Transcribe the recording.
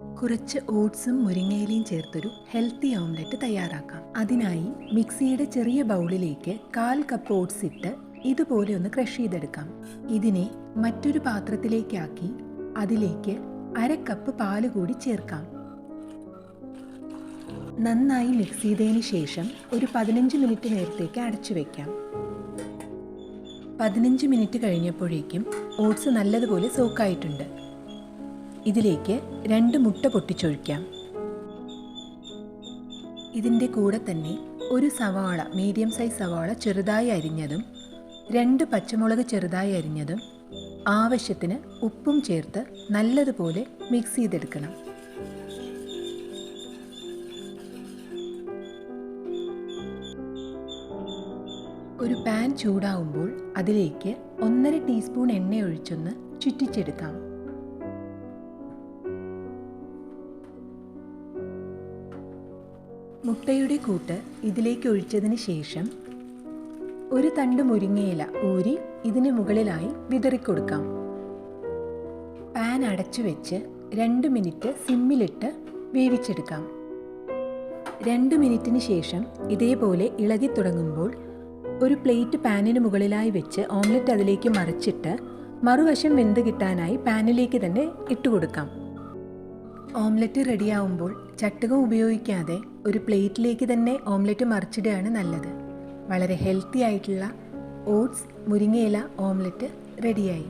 കുറച്ച് ഓട്സും മുരിങ്ങയിലയും ചേർത്തൊരു healthy omelette തയ്യാറാക്കാം. അതിനായി മിക്സിയുടെ ചെറിയ ബൗളിലേക്ക് കാൽ കപ്പ് ഓട്സ് ഇട്ട് ഇതുപോലെ ഒന്ന് ക്രഷ് ചെയ്തെടുക്കാം. ഇതിനെ മറ്റൊരു പാത്രത്തിലേക്കാക്കി അതിലേക്ക് അര കപ്പ് പാൽ കൂടി ചേർക്കാം. നന്നായി മിക്സ് ചെയ്തതിന് ശേഷം ഒരു പതിനഞ്ച് മിനിറ്റ് നേരത്തേക്ക് അടച്ചു വയ്ക്കാം പതിനഞ്ച് മിനിറ്റ് കഴിഞ്ഞപ്പോഴേക്കും ഓട്സ് നല്ലതുപോലെ സോക്കായിട്ടുണ്ട്. ഇതിലേക്ക് രണ്ട് മുട്ട പൊട്ടിച്ചൊഴിക്കാം. ഇതിന്റെ കൂടെ തന്നെ ഒരു സവാള മീഡിയം സൈസ് സവാള ചെറുതായി അരിഞ്ഞതും രണ്ട് പച്ചമുളക് ചെറുതായി അരിഞ്ഞതും ആവശ്യത്തിന് ഉപ്പും ചേർത്ത് നല്ലതുപോലെ മിക്സ് ചെയ്തെടുക്കണം. ഒരു പാൻ ചൂടാവുമ്പോൾ അതിലേക്ക് ഒന്നര ടീസ്പൂൺ എണ്ണ ഒഴിച്ചൊന്ന് ചുറ്റിച്ചെടുക്കാം. മുട്ടയുടെ കൂട്ട് ഇതിലേക്ക് ഒഴിച്ചതിന് ശേഷം ഒരു തണ്ട് മുരിങ്ങയില ഊരി ഇതിന് മുകളിലായി വിതറിക്കൊടുക്കാം. പാൻ അടച്ചു വെച്ച് രണ്ട് മിനിറ്റ് സിമ്മിലിട്ട് വേവിച്ചെടുക്കാം. രണ്ട് മിനിറ്റിന് ശേഷം ഇതേപോലെ ഇളകി തുടങ്ങുമ്പോൾ ഒരു പ്ലേറ്റ് പാനിന് മുകളിലായി വെച്ച് ഓംലെറ്റ് അതിലേക്ക് മറിച്ചിട്ട് മറുവശം വെന്ത് കിട്ടാനായി പാനിലേക്ക് തന്നെ ഇട്ടുകൊടുക്കാം. ഓംലെറ്റ് റെഡിയാവുമ്പോൾ ചട്ടുകം ഉപയോഗിക്കാതെ ഒരു പ്ലേറ്റിലേക്ക് തന്നെ ഓംലെറ്റ് മറിച്ചിടുകയാണ് നല്ലത്. വളരെ ഹെൽത്തി ആയിട്ടുള്ള ഓട്സ് മുരിങ്ങയില ഓംലെറ്റ് റെഡിയായി.